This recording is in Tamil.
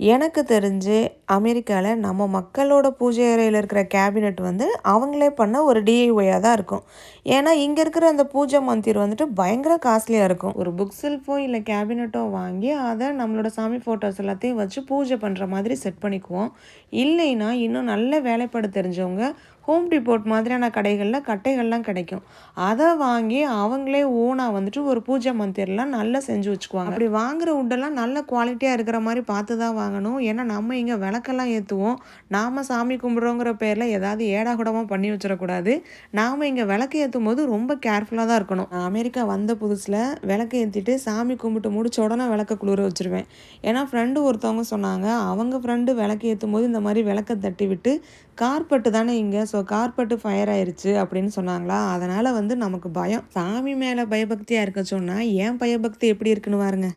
எனக்கு தெரிஞ்சு அமெரிக்காவில் நம்ம மக்களோட பூஜை அறையில் இருக்கிற கேபினெட் வந்து அவங்களே பண்ண ஒரு டிஐஒயாக தான் இருக்கும். ஏன்னா இங்கே இருக்கிற அந்த பூஜை மந்திர் வந்துட்டு பயங்கர காஸ்ட்லியாக இருக்கும். ஒரு புக் செல்ஃபோ இல்லை கேபினெட்டோ வாங்கி அதை நம்மளோட சாமி ஃபோட்டோஸ் எல்லாத்தையும் வச்சு பூஜை பண்ணுற மாதிரி செட் பண்ணிக்குவோம். இல்லைன்னா இன்னும் நல்ல வேலைப்பாடு தெரிஞ்சவங்க ஹோம் டிபோர்ட் மாதிரியான கடைகளில் கட்டைகள்லாம் கிடைக்கும். அதை வாங்கி அவங்களே ஓனாக வந்துட்டு ஒரு பூஜை மந்திரெலாம் நல்லா செஞ்சு வச்சுக்குவாங்க. அப்படி வாங்குற உட்டெல்லாம் நல்ல குவாலிட்டியாக இருக்கிற மாதிரி பார்த்து தான் வாங்கணும் ஏன்னா நம்ம இங்கே விளக்கெல்லாம் ஏற்றுவோம் நாம் சாமி கும்பிட்றோங்கிற பேரில் ஏதாவது ஏடாகுடமாக பண்ணி வச்சிடக்கூடாது. நாம் இங்கே விளக்கு ஏற்றும் போது ரொம்ப கேர்ஃபுல்லாக தான் இருக்கணும். நான் அமெரிக்கா வந்த புதுசில் விளக்கு ஏற்றிட்டு சாமி கும்பிட்டு முடிச்ச உடனே விளக்க குளிர வச்சுருவேன். ஏன்னா ஃப்ரெண்டு ஒருத்தவங்க சொன்னாங்க அவங்க ஃப்ரெண்டு விளக்கு ஏற்றும் போது இந்த மாதிரி விளக்க தட்டி விட்டு கார்பெட்டு தானே இங்கே? ஸோ கார்பெட்டு ஃபயர் ஆயிடுச்சு அப்படின்னு சொன்னாங்களா? அதனால் வந்து நமக்கு பயம். சாமி மேலே பயபக்தியாக இருக்க சொன்னால் ஏன் பயபக்தி எப்படி இருக்குன்னு பாருங்க.